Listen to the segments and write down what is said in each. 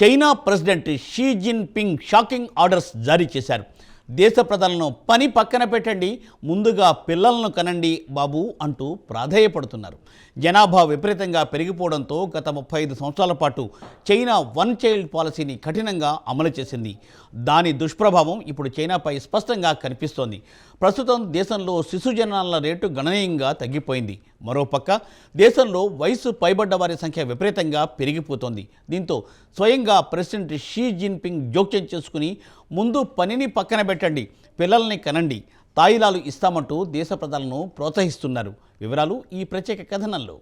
China president Xi Jinping shocking orders జారీ చేశారు. దేశ ప్రజలను పని పక్కన పెట్టండి ముందుగా పిల్లలను కనండి బాబు అంటూ ప్రాధేయపడుతున్నారు. జనాభా విపరీతంగా పెరిగిపోవడంతో గత ముప్పై ఐదు సంవత్సరాల పాటు చైనా వన్ చైల్డ్ పాలసీని కఠినంగా అమలు చేసింది. దాని దుష్ప్రభావం ఇప్పుడు చైనాపై స్పష్టంగా కనిపిస్తోంది. ప్రస్తుతం దేశంలో శిశు జననాల రేటు గణనీయంగా తగ్గిపోయింది. మరోపక్క దేశంలో వయసు పైబడ్డ వారి సంఖ్య విపరీతంగా పెరిగిపోతోంది. దీంతో స్వయంగా ప్రెసిడెంట్ షీ జిన్పింగ్ జోక్యం చేసుకుని ముందు పనిని పక్కన పెట్టండి పిల్లల్ని కనండి తాయిలాలు ఇస్తామంటూ దేశ ప్రజలను ప్రోత్సహిస్తున్నారు. వివరాలు ఈ ప్రత్యేక కథనంలో.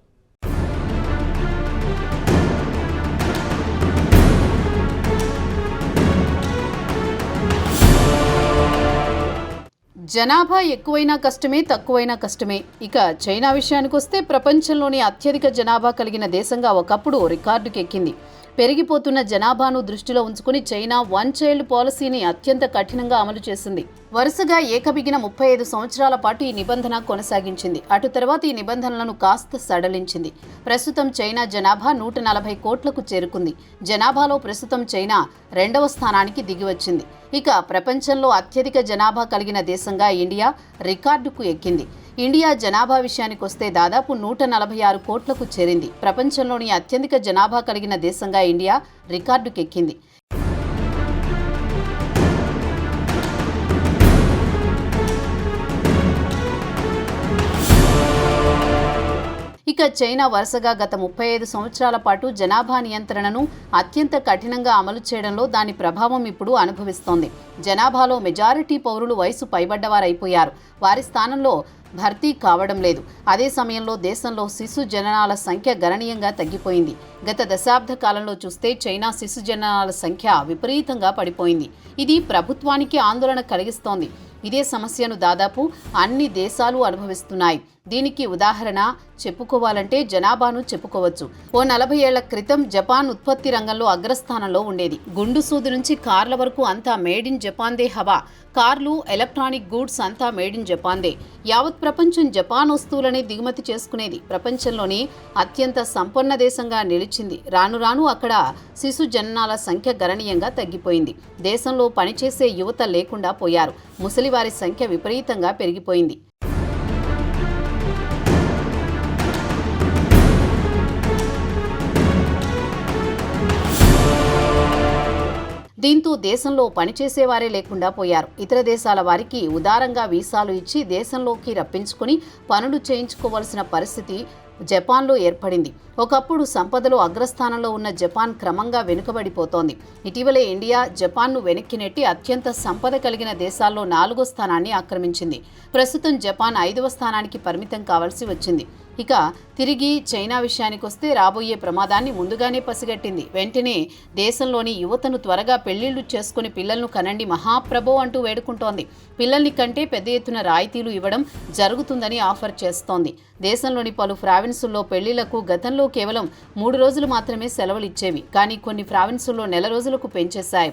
జనాభా ఎక్కువైనా కష్టమే తక్కువైనా కష్టమే. ఇక చైనా విషయానికి వస్తే ప్రపంచంలోని అత్యధిక జనాభా కలిగిన దేశంగా ఒకప్పుడు రికార్డుకెక్కింది. పెరిగిపోతున్న జనాభాను దృష్టిలో ఉంచుకుని చైనా వన్ చైల్డ్ పాలసీని అత్యంత కఠినంగా అమలు చేసింది. వరుసగా ఏకబిగిన ముప్పై ఐదు సంవత్సరాల పాటు ఈ నిబంధన కొనసాగించింది. అటు తర్వాత ఈ నిబంధనలను కాస్త సడలించింది. ప్రస్తుతం చైనా జనాభా నూట నలభై కోట్లకు చేరుకుంది. జనాభాలో ప్రస్తుతం చైనా రెండవ స్థానానికి దిగివచ్చింది. ఇక ప్రపంచంలో అత్యధిక జనాభా కలిగిన దేశంగా ఇండియా రికార్డుకు ఎక్కింది. ఇండియా జనాభా విషయానికి వస్తే దాదాపు నూట నలభై ఆరు కోట్లకు చేరింది. ప్రపంచంలోని అత్యధిక జనాభా కలిగిన దేశంగా ఇండియా రికార్డుకెక్కింది. ఇక చైనా వరుసగా గత ముప్పై ఐదు సంవత్సరాల పాటు జనాభా నియంత్రణను అత్యంత కఠినంగా అమలు చేయడంలో దాని ప్రభావం ఇప్పుడు అనుభవిస్తోంది. జనాభాలో మెజారిటీ పౌరులు వయసు పైబడ్డవారైపోయారు. వారి స్థానంలో భర్తీ కావడం లేదు. అదే సమయంలో దేశంలో శిశు జననాల సంఖ్య గణనీయంగా తగ్గిపోయింది. గత దశాబ్ద కాలంలో చూస్తే చైనా శిశు జననాల సంఖ్య విపరీతంగా పడిపోయింది. ఇది ప్రభుత్వానికి ఆందోళన కలిగిస్తోంది. ఇదే సమస్యను దాదాపు అన్ని దేశాలు అనుభవిస్తున్నాయి. దీనికి ఉదాహరణ చెప్పుకోవాలంటే జనాభాను చెప్పుకోవచ్చు. ఓ నలభై ఏళ్ళ క్రితం జపాన్ ఉత్పత్తి రంగంలో అగ్రస్థానంలో ఉండేది. గుండు సూది నుంచి కార్ల వరకు అంతా మేడ్ ఇన్ జపాన్దే హవా. కార్లు ఎలక్ట్రానిక్ గూడ్స్ అంతా మేడ్ ఇన్ జపాన్దే. యావత్ ప్రపంచం జపాన్ వస్తువులనే దిగుమతి చేసుకునేది. ప్రపంచంలోనే అత్యంత సంపన్న దేశంగా నిలిచింది. రాను రాను అక్కడ శిశు జననాల సంఖ్య గణనీయంగా తగ్గిపోయింది. దేశంలో పనిచేసే యువత లేకుండా పోయారు. ముసలివారి సంఖ్య విపరీతంగా పెరిగిపోయింది. దీంతో దేశంలో పనిచేసేవారే లేకుండా పోయారు. ఇతర దేశాల వారికి ఉదారంగా వీసాలు ఇచ్చి దేశంలోకి రప్పించుకుని పనులు చేయించుకోవాల్సిన పరిస్థితి జపాన్లో ఏర్పడింది. ఒకప్పుడు సంపదలో అగ్రస్థానంలో ఉన్న జపాన్ క్రమంగా వెనుకబడిపోతోంది. ఇటీవలే ఇండియా జపాన్ను వెనక్కి నెట్టి అత్యంత సంపద కలిగిన దేశాల్లో నాలుగో స్థానాన్ని ఆక్రమించింది. ప్రస్తుతం జపాన్ ఐదవ స్థానానికి పరిమితం కావాల్సి వచ్చింది. ఇక తిరిగి చైనా విషయానికి వస్తే రాబోయే ప్రమాదాన్ని ముందుగానే పసిగట్టింది. వెంటనే దేశంలోని యువతను త్వరగా పెళ్ళిళ్ళు చేసుకుని పిల్లలను కనండి మహాప్రభో అంటూ వేడుకుంటోంది. పిల్లల్ని కంటే పెద్ద ఎత్తున రాయితీలు ఇవ్వడం జరుగుతుందని ఆఫర్ చేస్తోంది. దేశంలోని పలు ప్రావిన్సుల్లో పెళ్ళిళ్ళకు గతంలో కేవలం మూడు రోజులు మాత్రమే సెలవులు ఇచ్చేవి. కానీ కొన్ని ప్రావిన్సుల్లో నెల రోజులకు పెంచేశాయి.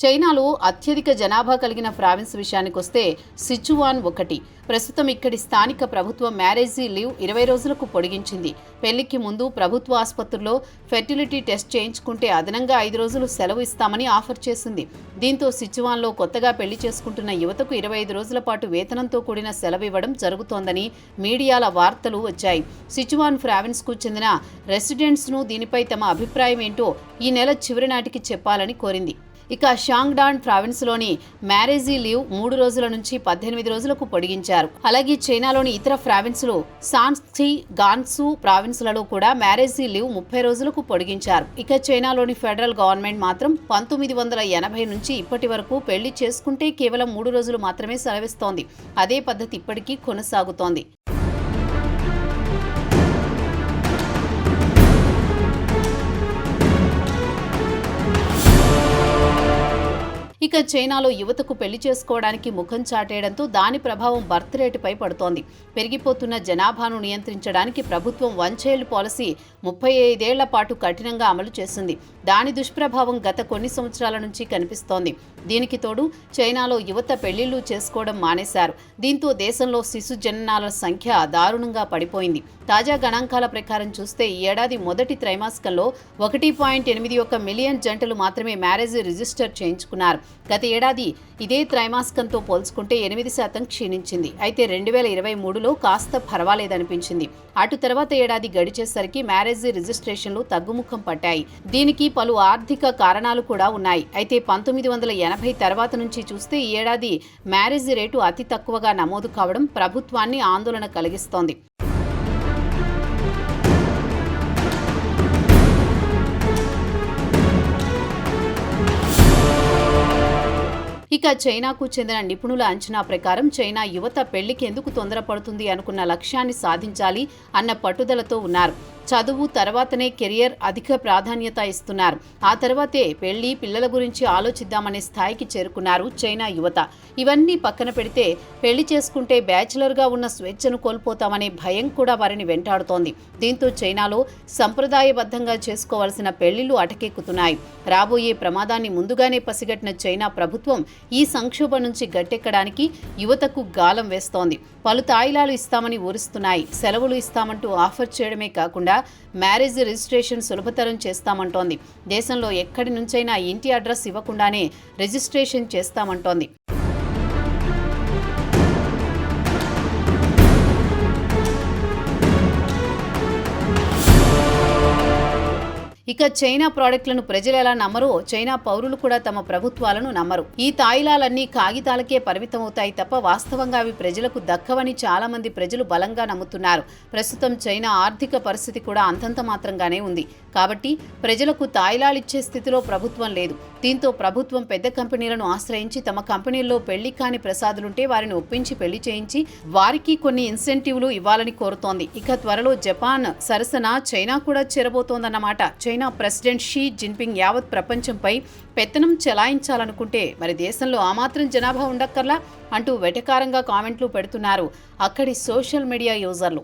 చైనాలో అత్యధిక జనాభా కలిగిన ప్రావిన్స్ విషయానికి వస్తే సిచువాన్ ఒకటి. ప్రస్తుతం ఇక్కడి స్థానిక ప్రభుత్వ మ్యారేజీ లీవ్ ఇరవై రోజులకు పొడిగించింది. పెళ్ళికి ముందు ప్రభుత్వ ఆసుపత్రిలో ఫెర్టిలిటీ టెస్ట్ చేయించుకుంటే అదనంగా ఐదు రోజులు సెలవు ఇస్తామని ఆఫర్ చేసింది. దీంతో సిచువాన్లో కొత్తగా పెళ్ళి చేసుకుంటున్న యువతకు ఇరవై ఐదు రోజుల పాటు వేతనంతో కూడిన సెలవు ఇవ్వడం జరుగుతోందని మీడియాల వార్తలు వచ్చాయి. సిచువాన్ ప్రావిన్స్కు చెందిన రెసిడెంట్స్ను దీనిపై తమ అభిప్రాయం ఏంటో ఈ నెల చివరి నాటికి చెప్పాలని కోరింది. ఇక షాంగ్డాన్ ప్రావిన్స్లోని మ్యారేజీ లీవ్ మూడు రోజుల నుంచి పద్దెనిమిది రోజులకు పొడిగించారు. అలాగే చైనాలోని ఇతర ప్రావిన్సులు సాన్సి గాన్సు ప్రావిన్సులలో కూడా మ్యారేజీ లీవ్ ముప్పై రోజులకు పొడిగించారు. ఇక చైనాలోని ఫెడరల్ గవర్నమెంట్ మాత్రం పంతొమ్మిది వందల ఎనభై నుంచి ఇప్పటి వరకు పెళ్ళి చేసుకుంటే కేవలం మూడు రోజులు మాత్రమే సెలవిస్తోంది. అదే పద్ధతి ఇప్పటికీ కొనసాగుతోంది. ఇక చైనాలో యువతకు పెళ్ళి చేసుకోవడానికి ముఖం చాటేయడంతో దాని ప్రభావం బర్త్ రేటుపై పడుతోంది. పెరిగిపోతున్న జనాభాను నియంత్రించడానికి ప్రభుత్వం వన్ చైల్డ్ పాలసీ ముప్పై ఐదేళ్ళ పాటు కఠినంగా అమలు చేసింది. దాని దుష్ప్రభావం గత కొన్ని సంవత్సరాల నుంచి కనిపిస్తోంది. దీనికి తోడు చైనాలో యువత పెళ్ళిళ్ళు చేసుకోవడం మానేశారు. దీంతో దేశంలో శిశు జననాల సంఖ్య దారుణంగా పడిపోయింది. తాజా గణాంకాల ప్రకారం చూస్తే ఈ ఏడాది మొదటి త్రైమాసికంలో ఒకటి పాయింట్ ఎనిమిది ఒక మిలియన్ జంటలు మాత్రమే మ్యారేజ్ రిజిస్టర్ చేయించుకున్నారు. గత ఏడాది ఇదే త్రైమాసికంతో పోల్చుకుంటే ఎనిమిది శాతం క్షీణించింది. అయితే రెండు వేల ఇరవై మూడులో కాస్త పర్వాలేదనిపించింది. అటు తర్వాత ఏడాది గడిచేసరికి మ్యారేజ్ రిజిస్ట్రేషన్లు తగ్గుముఖం పట్టాయి. దీనికి పలు ఆర్థిక కారణాలు కూడా ఉన్నాయి. అయితే పంతొమ్మిది వందల ఎనభై తర్వాత నుంచి చూస్తే ఈ ఏడాది మ్యారేజ్ రేటు అతి తక్కువగా నమోదు కావడం ప్రభుత్వాన్ని ఆందోళన కలిగిస్తోంది. ఇక చైనాకు చెందిన నిపుణుల అంచనా ప్రకారం చైనా యువత పెళ్ళికి ఎందుకు తొందరపడుతుంది అనుకున్న లక్ష్యాన్ని సాధించాలి అన్న పట్టుదలతో ఉన్నారు. చదువు తర్వాతనే కెరియర్ అధిక ప్రాధాన్యత ఇస్తున్నారు. ఆ తర్వాతే పెళ్ళి పిల్లల గురించి ఆలోచిద్దామనే స్థాయికి చేరుకున్నారు చైనా యువత. ఇవన్నీ పక్కన పెడితే పెళ్ళి చేసుకుంటే బ్యాచిలర్గా ఉన్న స్వేచ్ఛను కోల్పోతామనే భయం కూడా వారిని వెంటాడుతోంది. దీంతో చైనాలో సంప్రదాయబద్ధంగా చేసుకోవాల్సిన పెళ్ళిళ్ళు అటకెక్కుతున్నాయి. రాబోయే ప్రమాదాన్ని ముందుగానే పసిగట్టిన చైనా ప్రభుత్వం ఈ సంక్షోభం నుంచి గట్టెక్కడానికి యువతకు గాలం వేస్తోంది. పలు తాయిలాలు ఇస్తామని ఊరుస్తున్నాయి. సెలవులు ఇస్తామంటూ ఆఫర్ చేయడమే కాకుండా మ్యారేజ్ రిజిస్ట్రేషన్ సులభతరం చేస్తామంటోంది. దేశంలో ఎక్కడి నుంచైనా ఇంటి అడ్రస్ ఇవ్వకుండానే రిజిస్ట్రేషన్ చేస్తామంటోంది. ఇక చైనా ప్రోడక్ట్లను ప్రజలు ఎలా నమ్మరో? చైనా పౌరులు కూడా తమ ప్రభుత్వాలను నమ్మరు. ఈ తాయిలాలన్నీ కాగితాలకే పరిమితమవుతాయి తప్ప వాస్తవంగా అవి ప్రజలకు దక్కవని చాలా మంది ప్రజలు బలంగా నమ్ముతున్నారు. ప్రస్తుతం చైనా ఆర్థిక పరిస్థితి కూడా అంతంత మాత్రంగానే ఉంది. కాబట్టి ప్రజలకు తాయిలాలిచ్చే స్థితిలో ప్రభుత్వం లేదు. దీంతో ప్రభుత్వం పెద్ద కంపెనీలను ఆశ్రయించి తమ కంపెనీల్లో పెళ్ళి కాని ప్రసాదులుంటే వారిని ఒప్పించి పెళ్ళి చేయించి వారికి కొన్ని ఇన్సెంటివ్లు ఇవ్వాలని కోరుతోంది. ఇక త్వరలో జపాన్ సరసన చైనా కూడా చేరబోతోందన్నమాట. చైనా ప్రెసిడెంట్ షీ జిన్పింగ్ యావత్ ప్రపంచంపై పెత్తనం చెలాయించాలనుకుంటే మరి దేశంలో ఆ మాత్రం జనాభా ఉండక్కర్లా అంటూ వెటకారంగా కామెంట్లు పెడుతున్నారు అక్కడి సోషల్ మీడియా యూజర్లు.